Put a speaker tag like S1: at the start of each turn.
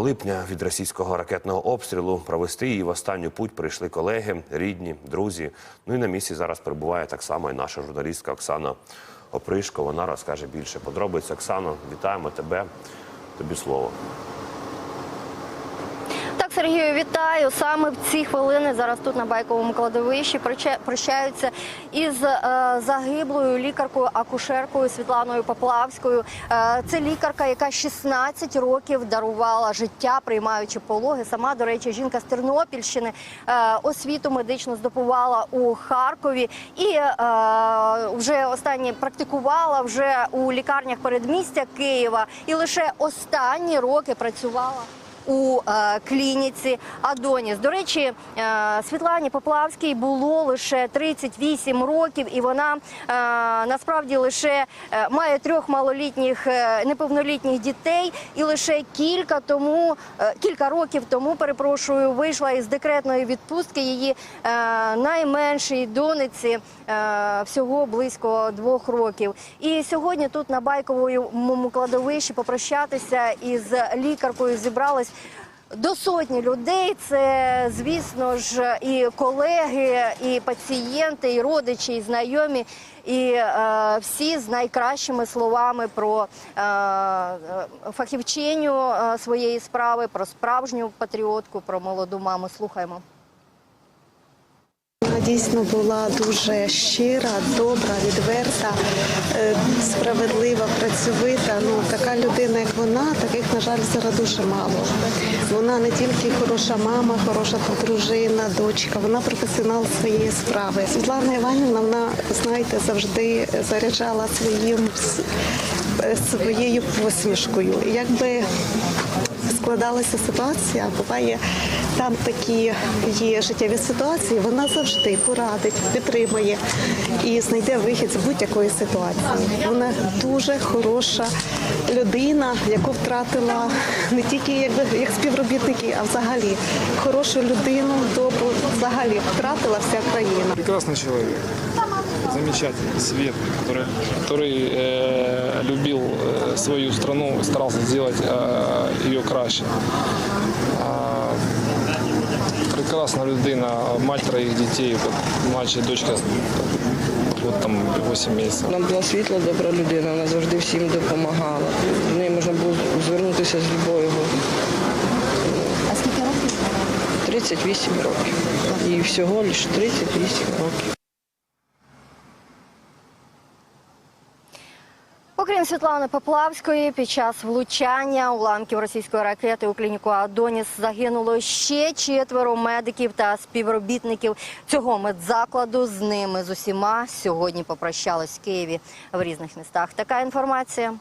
S1: Липня від російського ракетного обстрілу провести її в останню путь прийшли колеги, рідні, друзі. Ну і на місці зараз перебуває так само і наша журналістка Оксана Опришко. Вона розкаже більше подробиць. Оксано, вітаємо тебе. Тобі слово.
S2: Сергію, вітаю. Саме в ці хвилини зараз тут на байковому кладовищі проща- прощаються із е, загиблою лікаркою акушеркою Світланою Поплавською. Е, це лікарка, яка 16 років дарувала життя, приймаючи пологи. Сама, до речі, жінка з Тернопільщини е, освіту медичну здобувала у Харкові і вже останні практикувала вже у лікарнях передмістя Києва. І лише останні роки працювала у е, клініці Адоніс. До речі, е, Світлані Поплавській було лише 38 років, і вона е, насправді лише має трьох малолітніх неповнолітніх дітей, і лише кілька тому, кілька років тому, перепрошую, вийшла із декретної відпустки її найменшій дониці всього близько двох років. І сьогодні тут на байковому кладовищі попрощатися із лікаркою зібрались. До сотні людей це, звісно ж, і колеги, і пацієнти, і родичі, і знайомі, і е, всі з найкращими словами про е, фахівчиню е, своєї справи, про справжню патріотку, про молоду маму. Слухаємо.
S3: Дійсно була дуже щира, добра, відверта, е, справедлива, працьовита. Ну така людина, як вона, таких на жаль зараз дуже мало. Вона не тільки хороша мама, хороша дружина, дочка, вона професіонал своєї справи. Світлана Іванівна, вона знаєте, завжди заряджала своїм е, своєю посмішкою. Якби складалася ситуація, буває там такі є життєві ситуації, вона завжди порадить, підтримує і знайде вихід з будь-якої ситуації. Вона дуже хороша людина, яку втратила не тільки якби як співробітники, а взагалі хорошу людину, добру, взагалі втратила вся країна.
S4: Прекрасный человек, замечательный, светлый, который, который э, любил э, свою страну, старался сделать э, ее краще. Прекрасна людина, мать троїх дітей, младша дочка от там 8 місяців.
S5: Вона була світла, добра людина, вона завжди всім допомагала. До неї можна було звернутися з любою.
S2: А скільки років?
S5: 38 років. І всього лише 38 років.
S2: Окрім Світлани Поплавської, під час влучання уламків російської ракети у клініку Адоніс загинуло ще четверо медиків та співробітників цього медзакладу. З ними з усіма сьогодні попрощались в Києві в різних містах. Така інформація.